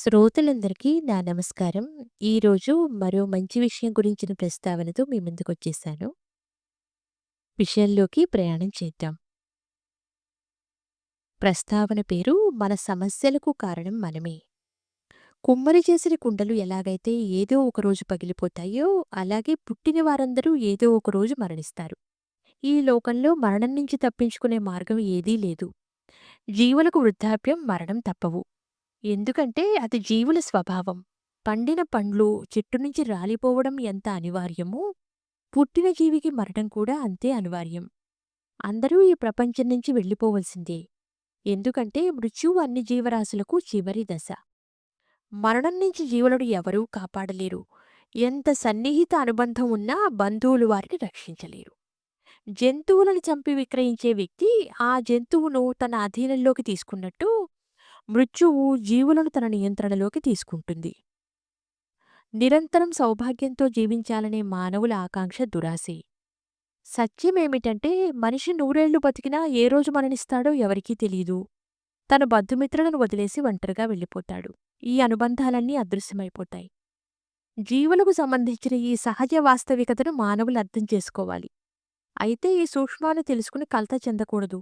శ్రోతలందరికీ నా నమస్కారం. ఈరోజు మరో మంచి విషయం గురించిన ప్రస్తావనతో మీ ముందుకొచ్చేసాను. విషయంలోకి ప్రయాణం చేద్దాం. ప్రస్తావన పేరు మన సమస్యలకు కారణం మనమే. కుమ్మరి చేసిన కుండలు ఎలాగైతే ఏదో ఒకరోజు పగిలిపోతాయో, అలాగే పుట్టిన వారందరూ ఏదో ఒకరోజు మరణిస్తారు. ఈ లోకంలో మరణం నుంచి తప్పించుకునే మార్గం ఏదీ లేదు. జీవులకు వృద్ధాప్యం, మరణం తప్పవు. ఎందుకంటే అది జీవుల స్వభావం. పండిన పండ్లు చెట్టు నుంచి రాలిపోవడం ఎంత అనివార్యమో, పుట్టిన జీవికి మరణం కూడా అంతే అనివార్యం. అందరూ ఈ ప్రపంచం నుంచి వెళ్ళిపోవలసిందే. ఎందుకంటే మృత్యు అన్ని జీవరాశులకు చివరి దశ. మరణం నుంచి జీవులను ఎవరూ కాపాడలేరు. ఎంత సన్నిహిత అనుబంధం ఉన్నా బంధువులు వారిని రక్షించలేరు. జంతువులను చంపి విక్రయించే వ్యక్తి ఆ జంతువును తన అధీనంలోకి తీసుకున్నట్టు, మృత్యువు జీవులను తన నియంత్రణలోకి తీసుకుంటుంది. నిరంతరం సౌభాగ్యంతో జీవించాలనే మానవుల ఆకాంక్ష దురాశే. సత్యమేమిటంటే మనిషి నూరేళ్ళు బతికినా ఏ రోజు మరణిస్తాడో ఎవరికీ తెలీదు. తన బంధుమిత్రులను వదిలేసి ఒంటరిగా వెళ్ళిపోతాడు. ఈ అనుబంధాలన్నీ అదృశ్యమైపోతాయి. జీవులకు సంబంధించిన ఈ సహజ వాస్తవికతను మానవులు అర్థం చేసుకోవాలి. అయితే ఈ సూక్ష్మాలు తెలుసుకుని కలత చెందకూడదు.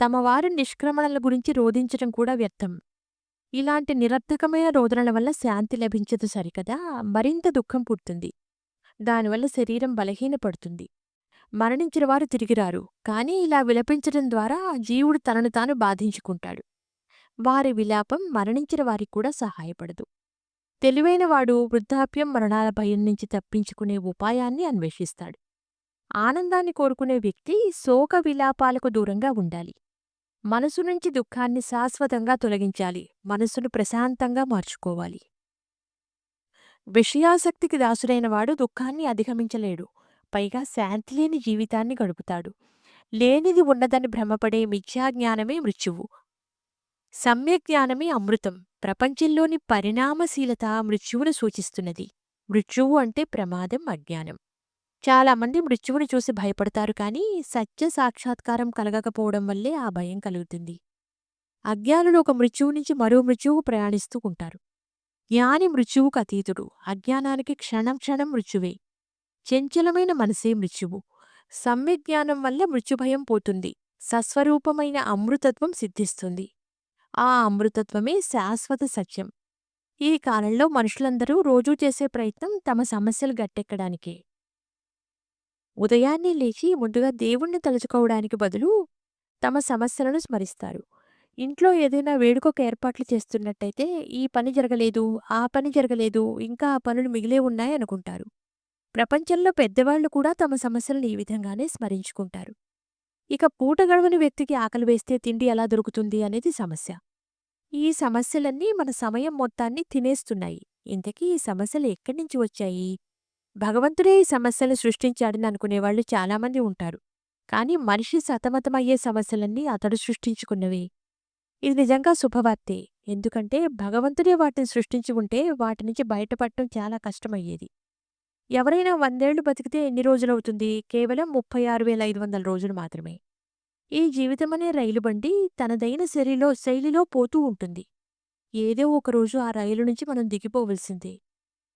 తమవారు నిష్క్రమణల గురించి రోదించటం కూడా వ్యర్థం. ఇలాంటి నిరర్థకమైన రోదనల వల్ల శాంతి లభించదు సరికదా మరింత దుఃఖం పుడుతుంది. దానివల్ల శరీరం బలహీనపడుతుంది. మరణించిన వారు తిరిగిరారు. కానీ ఇలా విలపించటం ద్వారా జీవుడు తనను తాను బాధించుకుంటాడు. వారి విలాపం మరణించిన వారికి కూడా సహాయపడదు. తెలివైనవాడు వృద్ధాప్యం, మరణాల భయం నుంచి తప్పించుకునే ఉపాయాన్ని అన్వేషిస్తాడు. ఆనందాన్ని కోరుకునే వ్యక్తి శోక విలాపాలకు దూరంగా ఉండాలి. మనసు నుంచి దుఃఖాన్ని శాశ్వతంగా తొలగించాలి. మనసును ప్రశాంతంగా మార్చుకోవాలి. విషయాసక్తికి దాసుడైన వాడు దుఃఖాన్ని అధిగమించలేడు. పైగా శాంతిలేని జీవితాన్ని గడుపుతాడు. లేనిది ఉన్నదని భ్రమపడే మిథ్యాజ్ఞానమే మృత్యువు. సమ్యజ్ఞానమే అమృతం. ప్రపంచంలోని పరిణామశీలత మృత్యువును సూచిస్తున్నది. మృత్యువు అంటే ప్రమాదం, అజ్ఞానం. చాలామంది మృత్యువును చూసి భయపడతారు కానీ సత్య సాక్షాత్కారం కలగకపోవడం వల్లే ఆ భయం కలుగుతుంది. అజ్ఞానులు ఒక మృత్యువు నుంచి మరో మృత్యువు ప్రయాణిస్తూ ఉంటారు. జ్ఞాని మృత్యువుకు అతీతుడు. అజ్ఞానానికి క్షణం క్షణం మృత్యువే. చంచలమైన మనసే మృత్యువు. సమ్యజ్ఞానం వల్ల మృత్యుభయం పోతుంది. సస్వరూపమైన అమృతత్వం సిద్ధిస్తుంది. ఆ అమృతత్వమే శాశ్వత సత్యం. ఈ కాలంలో మనుషులందరూ రోజూ చేసే ప్రయత్నం తమ సమస్యలు గట్టెక్కడానికే. ఉదయాన్నే లేచి ముందుగా దేవుణ్ణి తలుచుకోవడానికి బదులు తమ సమస్యలను స్మరిస్తారు. ఇంట్లో ఏదైనా వేడుకకు ఏర్పాట్లు చేస్తున్నట్టయితే ఈ పని జరగలేదు, ఆ పని జరగలేదు, ఇంకా ఆ పనులు మిగిలే ఉన్నాయనుకుంటారు. ప్రపంచంలో పెద్దవాళ్ళు కూడా తమ సమస్యలను ఈ విధంగానే స్మరించుకుంటారు. ఇక పూట గడవని వ్యక్తికి ఆకలి వేస్తే తిండి ఎలా దొరుకుతుంది అనేది సమస్య. ఈ సమస్యలన్నీ మన సమయం మొత్తాన్ని తినేస్తున్నాయి. ఇంతకీ ఈ సమస్యలు ఎక్కడ్నించి వచ్చాయి? భగవంతుడే ఈ సమస్యలు సృష్టించాడని అనుకునేవాళ్ళు చాలామంది ఉంటారు. కానీ మనిషి సతమతమయ్యే సమస్యలన్నీ అతడు సృష్టించుకున్నవే. ఇది నిజంగా శుభవార్తే. ఎందుకంటే భగవంతుడే వాటిని సృష్టించి ఉంటే వాటి నుంచి బయటపడటం చాలా కష్టమయ్యేది. ఎవరైనా వందేళ్ళు బతికితే ఎన్ని రోజులవుతుంది? కేవలం ముప్పై ఆరు వేల ఐదు వందల రోజులు మాత్రమే. ఈ జీవితమనే రైలుబండి తనదైన శరీలో శైలిలో పోతూ ఉంటుంది. ఏదో ఒకరోజు ఆ రైలు నుంచి మనం దిగిపోవలసిందే.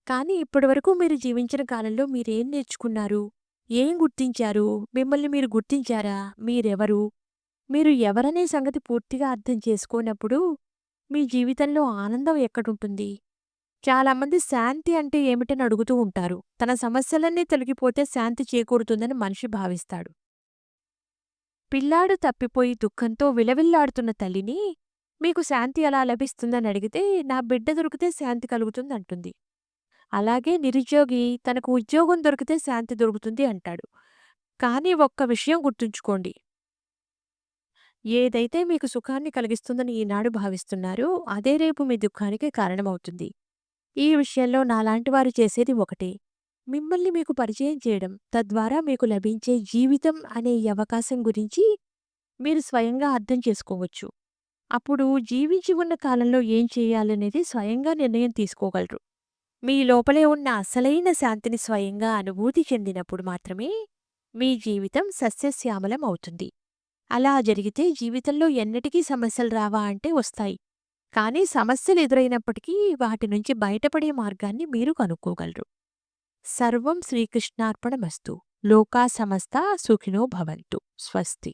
కానీ ఇప్పటివరకు మీరు జీవించిన కాలంలో మీరేం నేర్చుకున్నారు? ఏం గుర్తించారు? మిమ్మల్ని మీరు గుర్తించారా? మీరెవరు? మీరు ఎవరనే సంగతి పూర్తిగా అర్థం చేసుకోనప్పుడు మీ జీవితంలో ఆనందం ఎక్కడుంటుంది? చాలామంది శాంతి అంటే ఏమిటని అడుగుతూ ఉంటారు. తన సమస్యలన్నీ తొలగిపోతే శాంతి చేకూరుతుందని మనిషి భావిస్తాడు. పిల్లాడు తప్పిపోయి దుఃఖంతో విలవిల్లాడుతున్న తల్లిని మీకు శాంతి ఎలా లభిస్తుందని అడిగితే నా బిడ్డ దొరికితే శాంతి కలుగుతుందంటుంది. అలాగే నిరుద్యోగి తనకు ఉద్యోగం దొరికితే శాంతి దొరుకుతుంది అంటాడు. కానీ ఒక్క విషయం గుర్తుంచుకోండి. ఏదైతే మీకు సుఖాన్ని కలిగిస్తుందని ఈనాడు భావిస్తున్నారో అదే రేపు మీ దుఃఖానికి కారణమవుతుంది. ఈ విషయంలో నాలాంటివారు చేసేది ఒకటే. మిమ్మల్ని మీకు పరిచయం చేయడం. తద్వారా మీకు లభించే జీవితం అనే ఈ అవకాశం గురించి మీరు స్వయంగా అర్థం చేసుకోవచ్చు. అప్పుడు జీవించి ఉన్న కాలంలో ఏం చేయాలనేది స్వయంగా నిర్ణయం తీసుకోగలరు. మీ లోపలే ఉన్న అసలైన శాంతిని స్వయంగా అనుభూతి చెందినప్పుడు మాత్రమే మీ జీవితం సస్యశ్యామలం అవుతుంది. అలా జరిగితే జీవితంలో ఎన్నటికీ సమస్యలు రావా అంటే వస్తాయి. కానీ సమస్యలు ఎదురైనప్పటికీ వాటి నుంచి బయటపడే మార్గాన్ని మీరు కనుక్కోగలరు సర్వం శ్రీకృష్ణార్పణమస్తు లోకా సమస్త సుఖినో భవంతు స్వస్తి